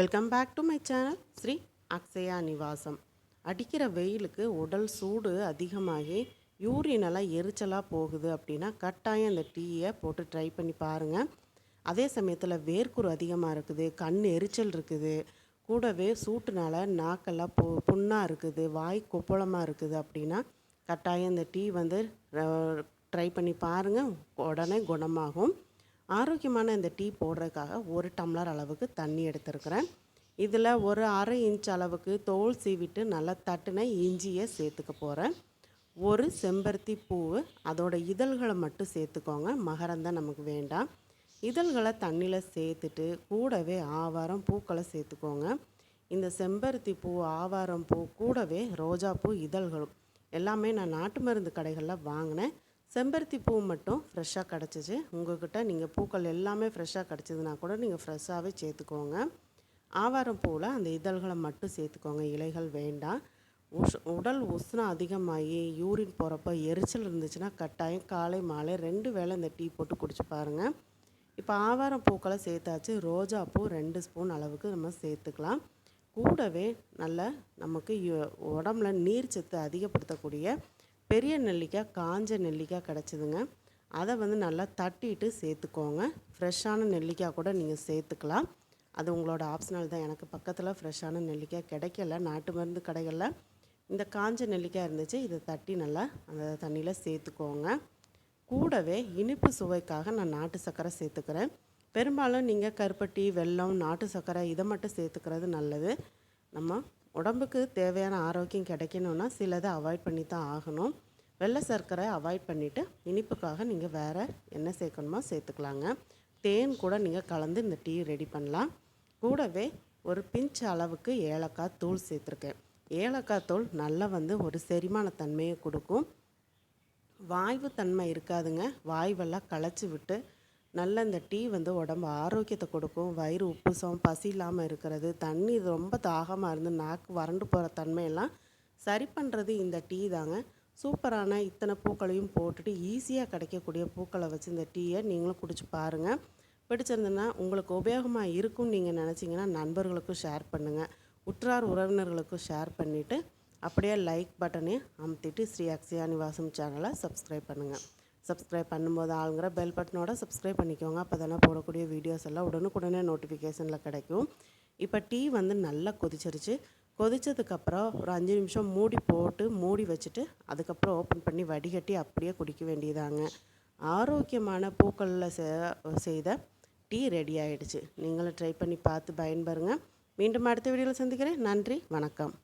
Welcome back to my channel Sri Akshaya Nivasam அடிக்கிற வெயிலுக்கு உடல் சூடு அதிகமாகி யூரின் எரிச்சலாக போகுது அப்படின்னா கட்டாயம் அந்த டீயை போட்டு ட்ரை பண்ணி பாருங்கள் அதே சமயத்தில் வேர்க்குரு அதிகமாக இருக்குது கண் எரிச்சல் இருக்குது கூடவே சூட்டுனால நாக்கெல்லாம் பு புண்ணாக இருக்குது வாய் கொப்பளமாக இருக்குது அப்படின்னா கட்டாயம் இந்த டீ வந்து ட்ரை பண்ணி பாருங்கள் உடனே குணமாகும். ஆரோக்கியமான இந்த டீ போடுறதுக்காக ஒரு டம்ளர் அளவுக்கு தண்ணி எடுத்துருக்கிறேன். இதில் ஒரு அரை இன்ச் அளவுக்கு தோல் சீவிட்டு நல்லா தட்டின இஞ்சியை சேர்த்துக்க போகிறேன் ஒரு செம்பருத்தி பூவு அதோட இதழ்களை மட்டும் சேர்த்துக்கோங்க. மகரந்தான் நமக்கு வேண்டாம். இதழ்களை தண்ணியில் சேர்த்துட்டு கூடவே ஆவாரம் பூக்களை சேர்த்துக்கோங்க. இந்த செம்பருத்தி பூ ஆவாரம் பூ கூடவே ரோஜா பூ இதழ்களும் எல்லாமே நான் நாட்டு மருந்து கடைகளில் வாங்கினேன். செம்பருத்தி பூ மட்டும் ஃப்ரெஷ்ஷாக கிடச்சிச்சு. உங்கள்கிட்ட நீங்கள் பூக்கள் எல்லாமே ஃப்ரெஷ்ஷாக கிடச்சிதுன்னா கூட நீங்கள் ஃப்ரெஷ்ஷாகவே சேர்த்துக்கோங்க. ஆவாரம் பூவில் அந்த இதழ்களை மட்டும் சேர்த்துக்கோங்க. இலைகள் வேண்டாம். உஷ் உடல் உஷ்ணம் அதிகமாகி யூரின் போகிறப்ப எரிச்சல் இருந்துச்சுன்னா கட்டாயம் காலை மாலை ரெண்டு வேளை இந்த டீ போட்டு குடிச்சு பாருங்கள் இப்போ ஆவாரம் பூக்களை சேர்த்தாச்சு. ரோஜா பூ ரெண்டு ஸ்பூன் அளவுக்கு நம்ம சேர்த்துக்கலாம். கூடவே நல்ல நமக்கு உடம்புல நீர் சத்து அதிகப்படுத்தக்கூடிய பெரிய நெல்லிக்காய் காஞ்ச நெல்லிக்காய் கிடச்சிதுங்க. அதை வந்து நல்லா தட்டிட்டு சேர்த்துக்கோங்க. ஃப்ரெஷ்ஷான நெல்லிக்காய் கூட நீங்கள் சேர்த்துக்கலாம். அது உங்களோட ஆப்ஷனல் தான். எனக்கு பக்கத்தில் ஃப்ரெஷ்ஷான நெல்லிக்காய் கிடைக்கல. நாட்டு மருந்து கடைகளில் இந்த காஞ்ச நெல்லிக்காய் இருந்துச்சு. இதை தட்டி நல்லா அந்த தண்ணியில் சேர்த்துக்கோங்க. கூடவே இனிப்பு சுவைக்காக நான் நாட்டு சர்க்கரை சேர்த்துக்கிறேன். பெரும்பாலும் நீங்கள் கருப்பட்டி வெல்லம் நாட்டு சர்க்கரை இதை மட்டும் சேர்த்துக்கிறது நல்லது. நம்ம உடம்புக்கு தேவையான ஆரோக்கியம் கிடைக்கணும்னா சிலதை அவாய்ட் பண்ணி தான் ஆகணும். வெள்ளை சர்க்கரை அவாய்ட் பண்ணிவிட்டு இனிப்புக்காக நீங்கள் வேறு என்ன சேர்க்கணுமோ சேர்த்துக்கலாங்க. தேன் கூட நீங்கள் கலந்து இந்த டீ ரெடி பண்ணலாம். கூடவே ஒரு பிஞ்ச் அளவுக்கு ஏலக்காய் தூள் சேர்த்துருக்கேன். ஏலக்காய் தூள் நல்லா வந்து ஒரு செரிமான தன்மையை கொடுக்கும். வாய்வு தன்மை இருக்காதுங்க. வாய்வெல்லாம் களைச்சி விட்டு நல்ல இந்த டீ வந்து உடம்பு ஆரோக்கியத்தை கொடுக்கும். வயிறு உப்புசம் பசி இல்லாமல் இருக்கிறது. தண்ணி ரொம்ப தாகமாக இருந்து நாக்கு வறண்டு போகிற தன்மையெல்லாம் சரி பண்ணுறது இந்த டீ தாங்க. சூப்பரான இத்தனை பூக்களையும் போட்டுட்டு ஈஸியாக கிடைக்கக்கூடிய பூக்களை வச்சு இந்த டீயை நீங்களும் குடிச்சு பாருங்கள் பிடிச்சிருந்ததுன்னா உங்களுக்கு உபயோகமாக இருக்கும்னு நீங்கள் நினச்சிங்கன்னா நண்பர்களுக்கும் ஷேர் பண்ணுங்கள் உற்றார் உறவினர்களுக்கும் ஷேர் பண்ணிவிட்டு அப்படியே லைக் பட்டனையும் அமுத்திட்டு ஸ்ரீ அக்ஷயா நிவாசம் சேனலை சப்ஸ்கிரைப் பண்ணுங்கள் சப்ஸ்கிரைப் பண்ணும்போது ஆளுங்கிற பெல் பட்டனோட சப்ஸ்கிரைப் பண்ணிக்கோங்க. அப்போ தானே போடக்கூடிய வீடியோஸ் எல்லாம் உடனுக்குடனே நோட்டிஃபிகேஷனில் கிடைக்கும். இப்போ டீ வந்து நல்லா கொதிச்சிருச்சு. கொதித்ததுக்கப்புறம் ஒரு அஞ்சு நிமிஷம் மூடி போட்டு மூடி வச்சுட்டு அதுக்கப்புறம் ஓப்பன் பண்ணி வடிகட்டி அப்படியே குடிக்க வேண்டியதாங்க. ஆரோக்கியமான பூக்களில் செ- செய்த டீ ரெடி ஆயிடுச்சு. நீங்களும் ட்ரை பண்ணி பார்த்து பயன்பெறுங்க. மீண்டும் அடுத்த வீடியோவில் சந்திக்கிறேன். நன்றி வணக்கம்.